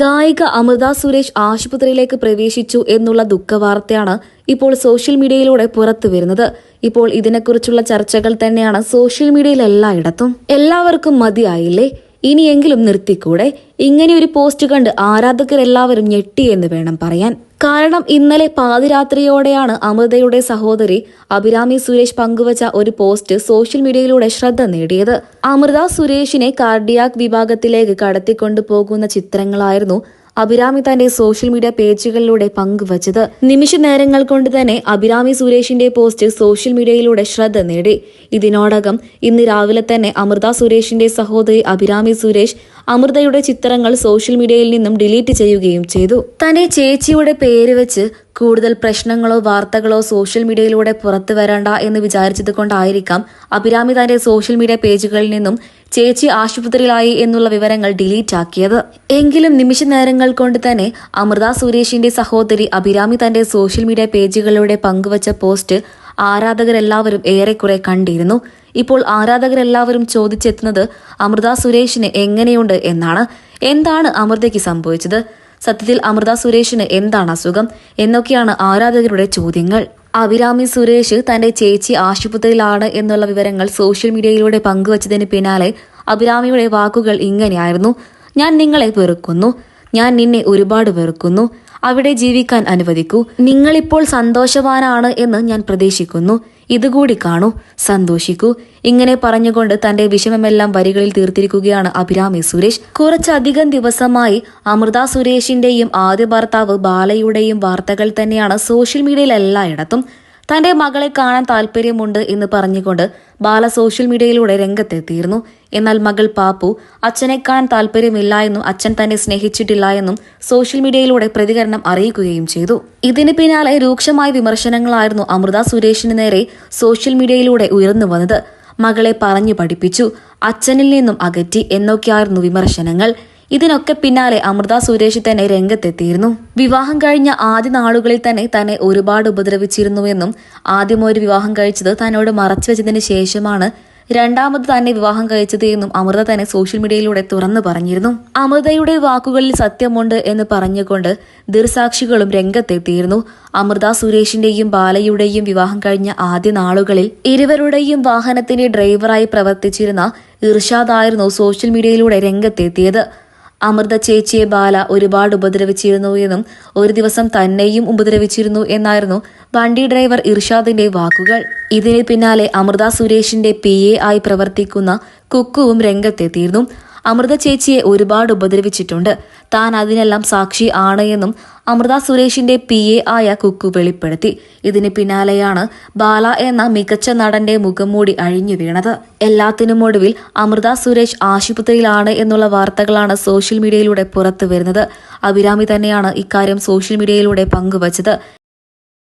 ഗായിക അമൃത സുരേഷ് ആശുപത്രിയിലേക്ക് പ്രവേശിച്ചു എന്നുള്ള ദുഃഖവാർത്തയാണ് ഇപ്പോൾ സോഷ്യൽ മീഡിയയിലൂടെ പുറത്തു വരുന്നത്. ഇപ്പോൾ ഇതിനെക്കുറിച്ചുള്ള ചർച്ചകൾ തന്നെയാണ് സോഷ്യൽ മീഡിയയിൽ എല്ലായിടത്തും എല്ലാവർക്കും മതിയായില്ലേ? ഇനിയെങ്കിലും നിർത്തിക്കൂടെ? ഇങ്ങനെ ഒരു പോസ്റ്റ് കണ്ട് ആരാധകരെല്ലാവരും ഞെട്ടിയെന്ന് വേണം പറയാൻ. കാരണം ഇന്നലെ പാതിരാത്രിയോടെയാണ് അമൃതയുടെ സഹോദരി അഭിരാമി സുരേഷ് പങ്കുവച്ച ഒരു പോസ്റ്റ് സോഷ്യൽ മീഡിയയിലൂടെ ശ്രദ്ധ നേടിയത്. അമൃത സുരേഷിനെ കാർഡിയാക് വിഭാഗത്തിലേക്ക് കടത്തിക്കൊണ്ടു പോകുന്ന ചിത്രങ്ങളായിരുന്നു അഭിരാമി തന്റെ സോഷ്യൽ മീഡിയ പേജുകളിലൂടെ പങ്കുവച്ചത്. നിമിഷ നേരങ്ങൾ കൊണ്ട് തന്നെ അഭിരാമി സുരേഷിന്റെ പോസ്റ്റ് സോഷ്യൽ മീഡിയയിലൂടെ ശ്രദ്ധ നേടി. ഇതിനോടകം ഇന്ന് രാവിലെ തന്നെ അമൃത സുരേഷിന്റെ സഹോദരി അഭിരാമി സുരേഷ് അമൃതയുടെ ചിത്രങ്ങൾ സോഷ്യൽ മീഡിയയിൽ നിന്നും ഡിലീറ്റ് ചെയ്യുകയും ചെയ്തു. തന്റെ ചേച്ചിയുടെ പേര് വെച്ച് കൂടുതൽ പ്രശ്നങ്ങളോ വാർത്തകളോ സോഷ്യൽ മീഡിയയിലൂടെ പുറത്തു വരണ്ട എന്ന് വിചാരിച്ചത് കൊണ്ടായിരിക്കാം അഭിരാമി തന്റെ സോഷ്യൽ മീഡിയ പേജുകളിൽ നിന്നും ചേച്ചി ആശുപത്രിയിലായി എന്നുള്ള വിവരങ്ങൾ ഡിലീറ്റ് ആക്കിയത്. എങ്കിലും നിമിഷ നേരങ്ങൾ കൊണ്ട് തന്നെ അമൃത സുരേഷിന്റെ സഹോദരി അഭിരാമി തന്റെ സോഷ്യൽ മീഡിയ പേജുകളിലൂടെ പങ്കുവച്ച പോസ്റ്റ് ആരാധകരെല്ലാവരും ഏറെക്കുറെ കണ്ടിരുന്നു. ഇപ്പോൾ ആരാധകരെല്ലാവരും ചോദിച്ചെത്തുന്നത് അമൃത സുരേഷിന് എങ്ങനെയുണ്ട് എന്നാണ്. എന്താണ് അമൃതയ്ക്ക് സംഭവിച്ചത്? സത്യത്തിൽ അമൃത സുരേഷിന് എന്താണ് അസുഖം? എന്നൊക്കെയാണ് ആരാധകരുടെ ചോദ്യങ്ങൾ. അഭിരാമി സുരേഷ് തന്റെ ചേച്ചി ആശുപത്രിയിലാണ് എന്നുള്ള വിവരങ്ങൾ സോഷ്യൽ മീഡിയയിലൂടെ പങ്കുവച്ചതിന് പിന്നാലെ അഭിരാമിയുടെ വാക്കുകൾ ഇങ്ങനെയായിരുന്നു. ഞാൻ നിങ്ങളെ വെറുക്കുന്നു. ഞാൻ നിന്നെ ഒരുപാട് വെറുക്കുന്നു. അവിടെ ജീവിക്കാൻ അനുവദിക്കൂ. നിങ്ങളിപ്പോൾ സന്തോഷവാനാണ് എന്ന് ഞാൻ പ്രതീക്ഷിക്കുന്നു. ഇതുകൂടി കാണൂ. സന്തോഷിക്കൂ. ഇങ്ങനെ പറഞ്ഞുകൊണ്ട് തന്റെ വിഷമമെല്ലാം വരികളിൽ തീർത്തിരിക്കുകയാണ് അഭിരാമി സുരേഷ്. കുറച്ചധികം ദിവസമായി അമൃത സുരേഷിന്റെയും ആദ്യ ഭർത്താവ് ബാലയുടെയും വാർത്തകൾ തന്നെയാണ് സോഷ്യൽ മീഡിയയിൽ എല്ലായിടത്തും തന്റെ മകളെ കാണാൻ താല്പര്യമുണ്ട് എന്ന് പറഞ്ഞുകൊണ്ട് ബാല സോഷ്യൽ മീഡിയയിലൂടെ രംഗത്തെത്തിയിരുന്നു. എന്നാൽ മകൾ പാപ്പു അച്ഛനെ കാണാൻ താല്പര്യമില്ല എന്നും അച്ഛൻ തന്നെ സ്നേഹിച്ചിട്ടില്ല എന്നും സോഷ്യൽ മീഡിയയിലൂടെ പ്രതികരണം അറിയിക്കുകയും ചെയ്തു. ഇതിന് പിന്നാലെ രൂക്ഷമായ വിമർശനങ്ങളായിരുന്നു അമൃത സുരേഷിന് നേരെ സോഷ്യൽ മീഡിയയിലൂടെ ഉയർന്നു വന്നത്. മകളെ പറഞ്ഞു പഠിപ്പിച്ചു അച്ഛനിൽ നിന്നും അകറ്റി എന്നൊക്കെയായിരുന്നു വിമർശനങ്ങൾ. ഇതിനൊക്കെ പിന്നാലെ അമൃത സുരേഷ് തന്നെ രംഗത്തെത്തിയിരുന്നു. വിവാഹം കഴിഞ്ഞ ആദ്യ നാളുകളിൽ തന്നെ തന്നെ ഒരുപാട് ഉപദ്രവിച്ചിരുന്നുവെന്നും ആദ്യം ഒരു വിവാഹം കഴിച്ചത് തന്നോട് മറച്ചു വെച്ചതിന് ശേഷമാണ് രണ്ടാമത് തന്നെ വിവാഹം കഴിച്ചത് എന്നും അമൃത തന്നെ സോഷ്യൽ മീഡിയയിലൂടെ തുറന്നു പറഞ്ഞിരുന്നു. അമൃതയുടെ വാക്കുകളിൽ സത്യമുണ്ട് എന്ന് പറഞ്ഞുകൊണ്ട് ദീർസാക്ഷികളും രംഗത്തെത്തിയിരുന്നു. അമൃത സുരേഷിന്റെയും ബാലയുടെയും വിവാഹം കഴിഞ്ഞ ആദ്യ നാളുകളിൽ ഇരുവരുടെയും വാഹനത്തിന്റെ ഡ്രൈവറായി പ്രവർത്തിച്ചിരുന്ന ഇർഷാദ് ആയിരുന്നു സോഷ്യൽ മീഡിയയിലൂടെ രംഗത്തെത്തിയത്. അമൃത ചേച്ചിയെ ബാല ഒരുപാട് ഉപദ്രവിച്ചിരുന്നു എന്നും ഒരു ദിവസം തന്നെയും ഉപദ്രവിച്ചിരുന്നു എന്നായിരുന്നു വണ്ടി ഡ്രൈവർ ഇർഷാദിന്റെ വാക്കുകൾ. ഇതിന് പിന്നാലെ അമൃത സുരേഷിന്റെ പി എ ആയി പ്രവർത്തിക്കുന്ന കുക്കുവും രംഗത്തെത്തിയിരുന്നു. അമൃത ചേച്ചിയെ ഒരുപാട് ഉപദ്രവിച്ചിട്ടുണ്ട്. താൻ അതിനെല്ലാം സാക്ഷി ആണ് എന്നും അമൃത സുരേഷിന്റെ പി എ ആയ കുക്കു വെളിപ്പെടുത്തി. ഇതിന് പിന്നാലെയാണ് ബാല എന്ന മികച്ച നടന്റെ മുഖംമൂടി അഴിഞ്ഞു വീണത്. എല്ലാത്തിനും ഒടുവിൽ അമൃത സുരേഷ് ആശുപത്രിയിലാണ് എന്നുള്ള വാർത്തകളാണ് സോഷ്യൽ മീഡിയയിലൂടെ പുറത്തു വരുന്നത് അഭിരാമി തന്നെയാണ് ഇക്കാര്യം സോഷ്യൽ മീഡിയയിലൂടെ പങ്കുവച്ചത്.